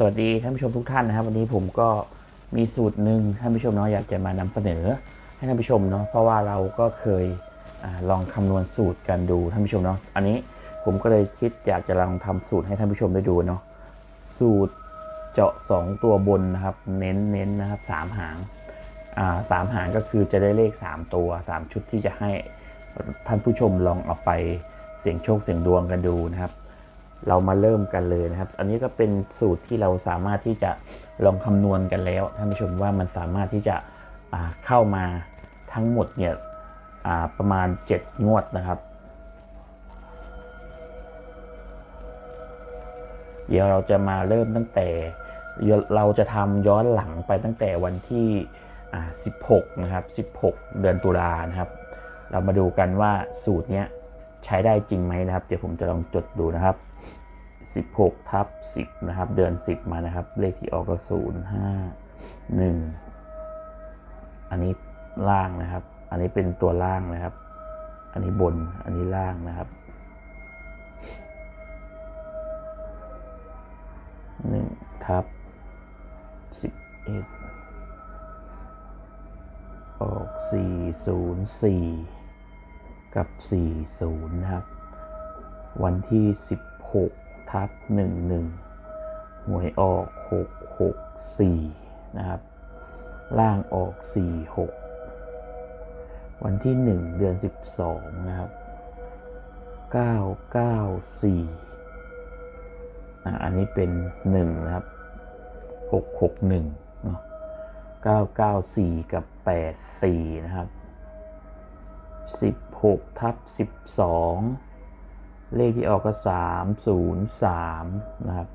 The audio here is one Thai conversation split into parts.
สวัสดีท่านผู้ชมทุกท่านนะครับ วันนี้ผมก็มีสูตรหนึ่งท่านผู้ชมเนาะอยากจะมานำเสนอ ให้ท่านผู้ชมเนาะเพราะว่าเราก็เคยอลองคำนวณสูตรกันดูท่านผู้ชมเนาะอันนี้ผมก็เลยคิดอยากจะลองทำสูตรให้ท่านผู้ชมได้ดูเนาะสูตรเจาะ 2 ตัวบนนะครับ เน้นเน้นนะครับสามหางอ่าสามหางก็คือจะได้เลข 3 ตัว 3 ชุดที่จะให้ท่านผู้ชมลองเอาไปเสี่ยงโชคเสี่ยงดวงกันดูนะครับ เรามาเริ่มกันเลยนะครับ อันนี้ก็เป็นสูตรที่เราสามารถที่จะลองคำนวณกันแล้วท่านผู้ชมว่ามันสามารถที่จะเข้ามาทั้งหมดเนี่ยประมาณ 7 งวดนะครับ เดี๋ยวเราจะมาเริ่มตั้งแต่ เราจะทำย้อนหลังไปตั้งแต่วันที่ 16 นะครับ 16 เดือนตุลานะครับ เรามาดูกันว่าสูตรเนี้ยใช้ได้จริงไหมนะครับ เดี๋ยวผมจะลองจดดูนะครับ 16ทับ10 นะครับ เดือน 10 มานะครับ เลขที่ออกก็0 5 1 อันนี้ล่างนะครับ อันนี้เป็นตัวล่างนะครับ อันนี้บน อันนี้ล่างนะครับ1ทับ11ออก404กับ40นะครับ วันที่16 ทับ11หน่วยออก664นะครับ ล่างออก46วันที่1เดือน12นะครับ994อะอันนี้เป็น1นะครับ661เนาะ994กับ84นะครับ16ทับ12 เลขที่ออกก็ 303 นะครับ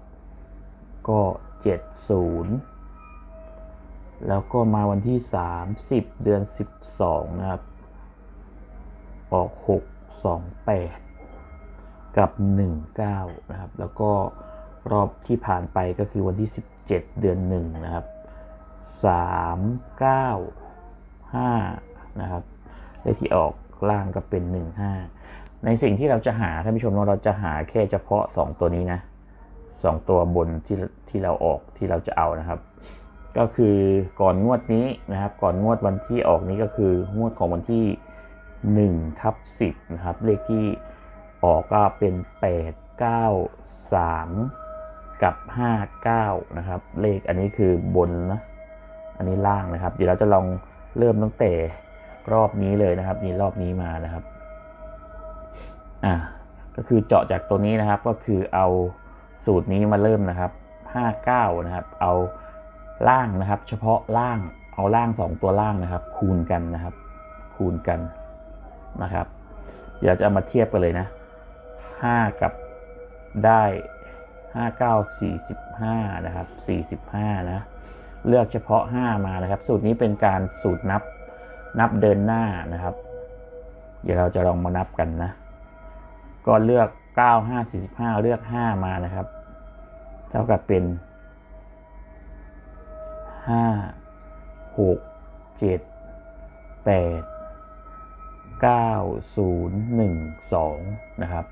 ก็ 70 แล้วก็มาวันที่ 30 เดือน 12 นะครับ ออก 628 กับ 19 นะครับ แล้วก็รอบที่ผ่านไปก็คือวันที่ 17 เดือน 1 นะครับ 395 นะครับ เลขที่ออกล่างก็เป็น 15 ในสิ่งที่เราจะหาท่านผู้ชมเราจะหาแค่เฉพาะ 2 ตัวนี้นะ2ตัวบนที่ที่เราออกที่เราจะเอานะครับ ก็คือก่อนงวดนี้นะครับ ก่อนงวดวันที่ออกนี้ก็คืองวดของวันที่1ทับ10นะครับ เลขที่ออกก็เป็น 8 9 3 กับ 59 นะครับ เลขอันนี้คือบนนะอันนี้ล่างนะครับ เดี๋ยวเราจะลองเริ่มตั้งแต่รอบนี้เลยนะครับ นี่รอบนี้มานะครับ อะก็คือเจาะจากตัวนี้นะครับ ก็คือเอาสูตรนี้มาเริ่มนะครับ 59 นะครับ เอาล่างนะครับ เฉพาะล่างเอาล่าง 2 ตัวล่างนะครับ คูณกันนะครับ คูณกันนะครับ เดี๋ยวจะามาเทียบกันเลยนะ 5 กับได้ 59 45 นะครับ 45 นะ เลือกเฉพาะ 5 มานะครับ สูตรนี้เป็นการสูตรนับนับเดินหน้านะครับ เดี๋ยวเราจะลองมานับกันนะ ก็เลือก 9 5 45 เลือก 5 มานะครับ เท่ากับเป็น 5 6 7 8 9 0 1 2 นะครับ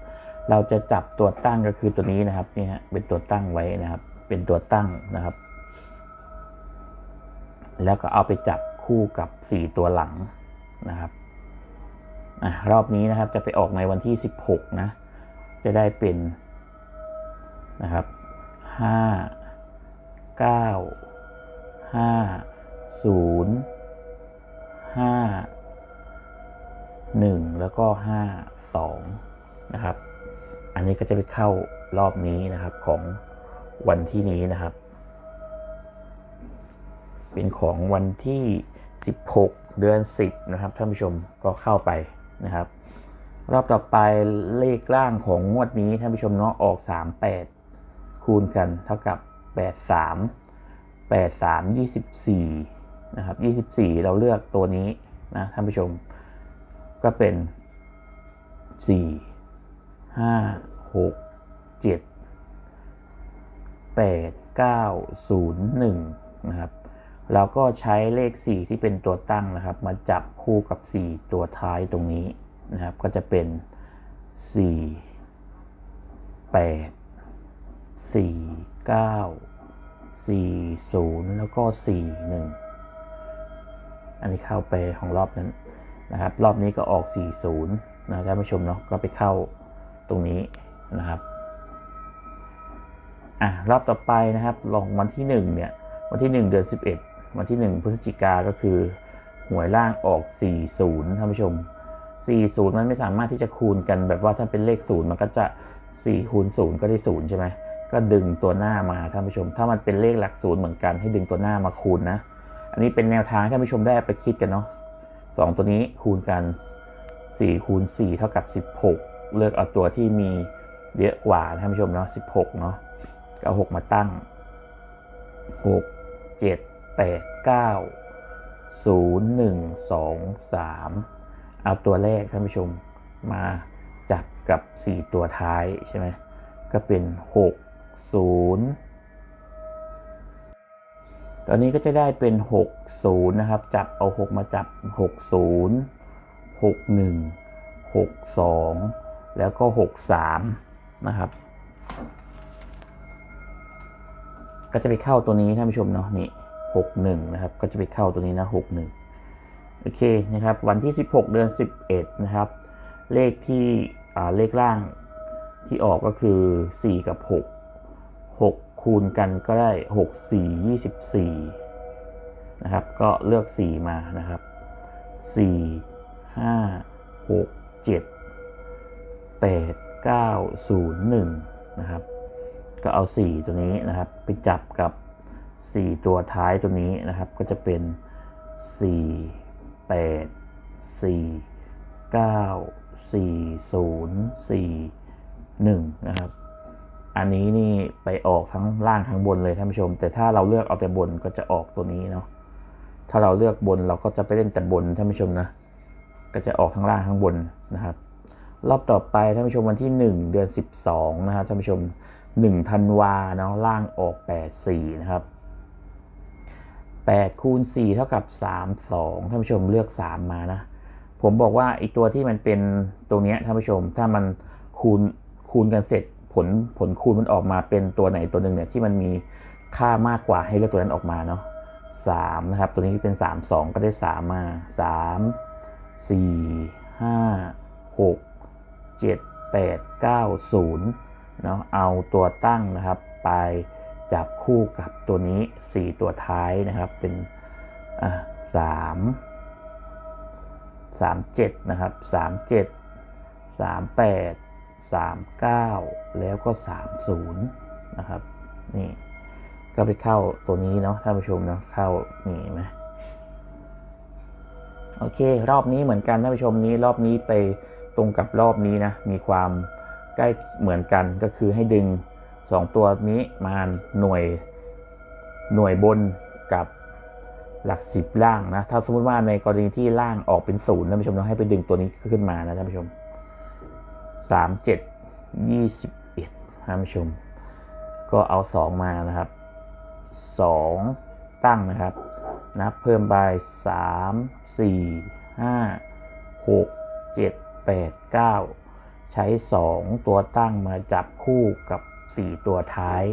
เราจะจับตัวตั้งก็คือตัวนี้นะครับนี่ฮะเป็นตัวตั้งไว้นะครับ เป็นตัวตั้งนะครับ แล้วก็เอาไปจับคู่กับ 4 ตัวหลังนะครับ อะรอบนี้นะครับจะไปออกในวันที่ 16 นะ จะได้เป็นนะครับ 5 9 5 0 5 1 แล้วก็ 5 2 นะครับ อันนี้ก็จะไปเข้ารอบนี้นะครับของวันที่นี้นะครับ เป็นของวันที่ 16 เดือน 10 นะครับท่านผู้ชมก็เข้าไป นะครับ รอบต่อไปเลขล่างของงวดนี้ท่านผู้ชมเนาะออก 38 คูณกันเท่ากับ 83 83 24นะครับ24 เราเลือกตัวนี้นะท่านผู้ชมก็เป็น 4 5 6 7 8 9 0 1 นะครับ เราก็ใช้เลข 4 ที่เป็นตัวตั้งนะครับ มาจับคู่กับ 4 ตัวท้ายตรงนี้นะครับ ก็จะเป็น 4 8 4 9สี่ศูนย์แล้วก็สี่หนึ่งอันนี้เข้าไปของรอบนั้นนะครับ รอบนี้ก็ออกสี่ศูนะท่านผู้ชมเนาะก็ไปเข้าตรงนี้นะครับอะรอบต่อไปนะครับลองวันที่หนึ่งเนี่ย วันที่หนึ่งเดือนสิบเอ็ด วันที่หนึ่งพฤศจิกาก็คือ หวยล่างออกสี่ศูนย์ท่านผู้ชม 40 มันไม่สามารถที่จะคูณกันแบบว่าถ้าเป็นเลขศูนย์มันก็จะ4คูณ0ก็ได้ 0 ใช่ไหมก็ดึงตัวหน้ามาท่านผู้ชม ถ้ามันเป็นเลขหลักศูนย์เหมือนกันให้ดึงตัวหน้ามาคูณนะ อันนี้เป็นแนวทางท่านผู้ชมได้ไปคิดกันเนาะสองตัวนี้คูณกัน4คูณ4เท่ากับ 16 เลือกเอาตัวที่มีเยอะกว่าท่านผู้ชมเนาะ16เนาะก็เอา6มาตั้ง 6 7 8 9 0 1 2 3เอาตัวแรกท่านผู้ชมมาจับกับ4ตัวท้ายใช่ไหมก็เป็น6 0ตอนนี้ก็จะได้เป็น6 0นะครับ จับเอา6มาจับ6 0 6 1 6 2แล้วก็6 3นะครับก็จะไปเข้าตัวนี้ท่านผู้ชมเนาะนี่ 6 1 นะครับ ก็จะไปเข้าตัวนี้นะ 6 1 โอเคนะครับ วันที่ 16 เดือน 11 นะครับ เลขที่เลขล่างที่ออกก็คือ 4 กับ 6 6 คูณกันก็ได้ 6 4 24 นะครับ ก็เลือก 4 มานะครับ 4 5 6 7 8 9 0 1 นะครับ ก็เอา 4 ตัวนี้นะครับ ไปจับกับ 4 ตัวท้ายตัวนี้นะครับ ก็จะเป็น 4 8 4 9 4 0 4 1 นะครับ อันนี้นี่ไปออกทั้งล่างทั้งบนเลยท่านผู้ชม แต่ถ้าเราเลือกเอาแต่บนก็จะออกตัวนี้เนาะ ถ้าเราเลือกบนเราก็จะไปเล่นแต่บนท่านผู้ชมนะ ก็จะออกทั้งล่างทั้งบนนะครับ รอบต่อไปท่านผู้ชมวันที่ 1 เดือน 12 นะครับท่านผู้ชม1ธันวาเนาะล่างออก 84 นะครับ 8คูณ4เท่ากับ 3 2ท่านผู้ชมเลือก 3 มานะ ผมบอกว่าอีกตัวที่มันเป็นตรงนี้ท่านผู้ชม ถ้ามันคูณคูณกันเสร็จผลผลคูณมันออกมาเป็นตัวไหนตัวหนึ่งเนี่ยที่มันมีค่ามากกว่าให้เลือกตัวนั้นออกมาเนาะ3นะครับ ตัวนี้เป็น 3 2 ก็ได้ 3 มา 3 4 5 6 7 8 9 0เนาะเอาตัวตั้งนะครับไป จับคู่กับตัวนี้ 4 ตัวท้ายนะครับ เป็นสามสามเจ็ดนะครับสามเจ็ดสามแปดสามเก้าแล้วก็สามศูนย์นะครับนี่ก็ไปเข้าตัวนี้เนาะท่านผู้ชมเนาะเข้านี่ไหมโอเค รอบนี้เหมือนกันท่านผู้ชมนี้รอบนี้ไปตรงกับรอบนี้นะมีความใกล้เหมือนกันก็คือให้ดึง 2 ตัวนี้มาหน่วยหน่วยบนกับหลักสิบล่างนะ ถ้าสมมติว่าในกรณีที่ล่างออกเป็นศูนย์ท่านผู้ชมต้องให้ไปดึงตัวนี้ขึ้นมานะท่านผู้ชมสามเจ็ดยี่สิบเอ็ดท่านผู้ชม ก็เอาสองมานะครับสองตั้งนะครับ นับเพิ่มไปสามสี่ห้าหกเจ็ดแปดเก้าใช้สองตัวตั้งมาจับคู่กับ 4 ตัวท้าย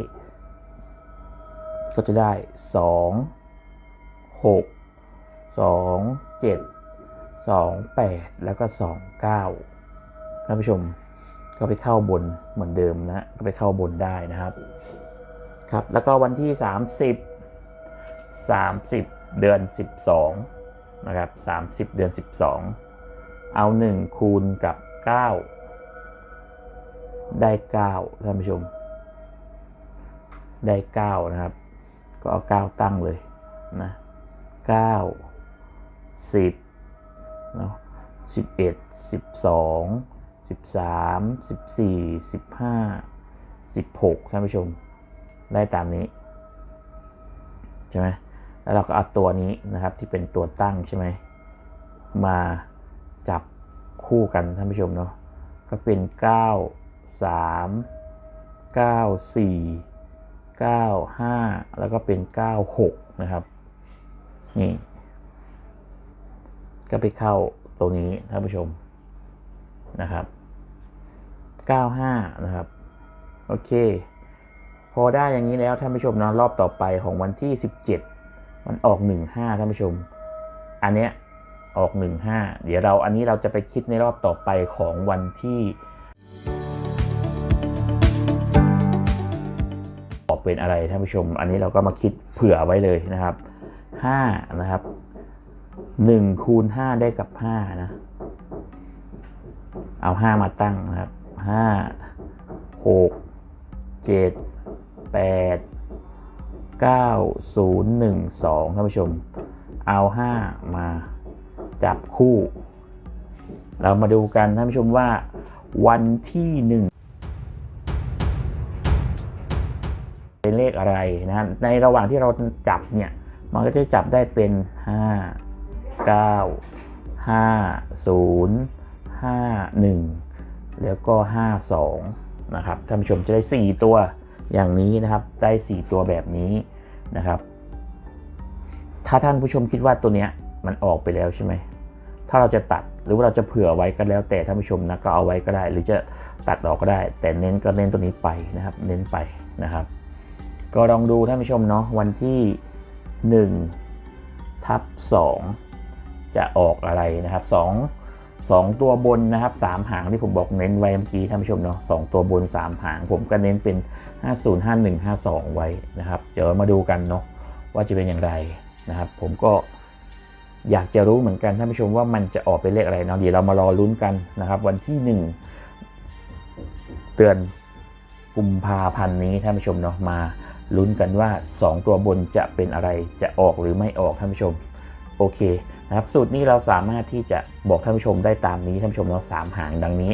ก็จะได้ 2 6 2 7 2 8 แล้วก็ 2 9ท่านผู้ชมก็ไปเข้าบนเหมือนเดิมนะ ก็ไปเข้าบนได้นะครับ ครับ แล้วก็วันที่ 30 30 เดือน 12 นะครับ 30 เดือน 12 เอา 1 คูณกับ 9 ได้ 9 ท่านผู้ชม ได้ 9 นะครับ ก็เอา 9 ตั้งเลยนะ9 10เนาะ11 12 13 14 15 16ท่านผู้ชมได้ตามนี้ใช่ไหมแล้วเราก็เอาตัวนี้นะครับที่เป็นตัวตั้งใช่ไหมมาจับคู่กันท่านผู้ชมเนาะก็เป็น 9 3 9 4 95 แล้วก็เป็น 96 นะครับ นี่ ก็ไปเข้าตรงนี้ท่านผู้ชมนะครับ 95 นะครับ โอเค พอได้อย่างนี้แล้วท่านผู้ชมนะรอบต่อไปของวันที่ 17 มันออก 15 ท่านผู้ชม อันเนี้ยออก 15 เดี๋ยวเราอันนี้เราจะไปคิดในรอบต่อไปของวันที่ อกเป็นอะไรท่านผู้ชม อันนี้เราก็มาคิดเผื่อไว้เลยนะครับ5นะครับ1คูณ5ได้กับ5นะเอา 5 มาตั้งนะครับ5 6 7 8 9012ท่านผู้ชม เอา 5 มาจับคู่ เรามาดูกันท่านผู้ชมว่าวันที่ 1 อะไรนะในระหว่างที่เราจับเนี่ยมันก็จะจับได้เป็น 5 9 5 0 5 1 แล้วก็ 5 2 นะครับท่านผู้ชมจะได้ 4 ตัวอย่างนี้นะครับ ได้ 4 ตัวแบบนี้นะครับ ถ้าท่านผู้ชมคิดว่าตัวเนี้ยมันออกไปแล้วใช่ไหม ถ้าเราจะตัดหรือว่าเราจะเผื่อไว้ก็แล้ว แต่ท่านผู้ชมนะก็เอาไว้ก็ได้ หรือจะตัดออกก็ได้ แต่เน้นก็เน้นตัวนี้ไปนะครับ เน้นไปนะครับ ก็ลองดูท่านผู้ชมเนาะวันที่1ทับ2จะออกอะไรนะครับ 2 2 ตัวบนนะครับ 3 หางที่ผมบอกเน้นไว้เมื่อกี้ท่านผู้ชมเนาะ2ตัวบน 3 หาง ผมก็เน้นเป็น 50 51 52 ไว้นะครับ เดี๋ยวมาดูกันเนาะว่าจะเป็นอย่างไรนะครับ ผมก็อยากจะรู้เหมือนกันท่านผู้ชมว่ามันจะออกเป็นเลขอะไรเนาะเดี๋ยวเรามารอลุ้นกันนะครับ วันที่ 1 เตือนกุมภาพันธ์นี้ท่านผู้ชมเนาะมา ลุ้นกันว่า 2 ตัวบนจะเป็นอะไรจะออกหรือไม่ออกท่านผู้ชม โอเคนะครับสูตรนี้เราสามารถที่จะบอกท่านผู้ชมได้ตามนี้ท่านผู้ชมเนาะสามหางดังนี้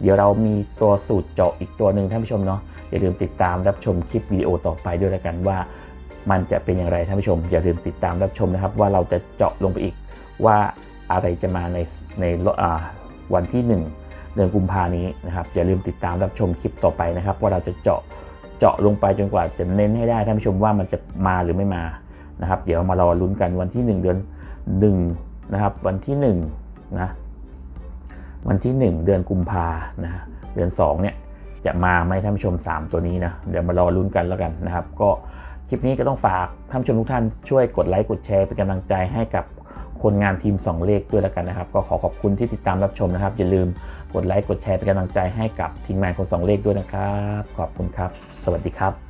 เดี๋ยวเรามีตัวสูตรเจาะอีกตัวหนึ่งท่านผู้ชมเนาะอย่าลืมติดตามรับชมคลิปวิดีโอต่อไปด้วยแล้วกันว่า มันจะเป็นอย่างไรท่านผู้ชม อย่าลืมติดตามรับชมนะครับ ว่าเราจะเจาะลงไปอีกว่าอะไรจะมาในในวันที่ 1 เดือนกุมภานี้นะครับอย่าลืมติดตามรับชมคลิปต่อไปนะครับ ว่าเราจะเจาะ เจาะลงไปจนกว่าจะเน้นให้ได้ท่านผู้ชมว่ามันจะมาหรือไม่มานะครับ เดี๋ยวมารอลุ้นกันวันที่ 1 เดือน1นะครับ วันที่1นะวันที่ 1 เดือนกุมภานะเดือน2เนี่ยจะมาไหมท่านผู้ชม 3 ตัวนี้นะเดี๋ยวมารอลุ้นกันแล้วกันนะครับ ก็คลิปนี้ก็ต้องฝากท่านผู้ชมทุกท่านช่วยกดไลค์กดแชร์เป็นกำลังใจให้กับ คนงานทีม 2 เลขด้วยแล้วกันนะครับ ก็ขอขอบคุณที่ติดตามรับชมนะครับ อย่าลืมกดไลค์กดแชร์เป็นกำลังใจให้กับทีมงานคน 2 เลขด้วยนะครับ ขอบคุณครับ สวัสดีครับ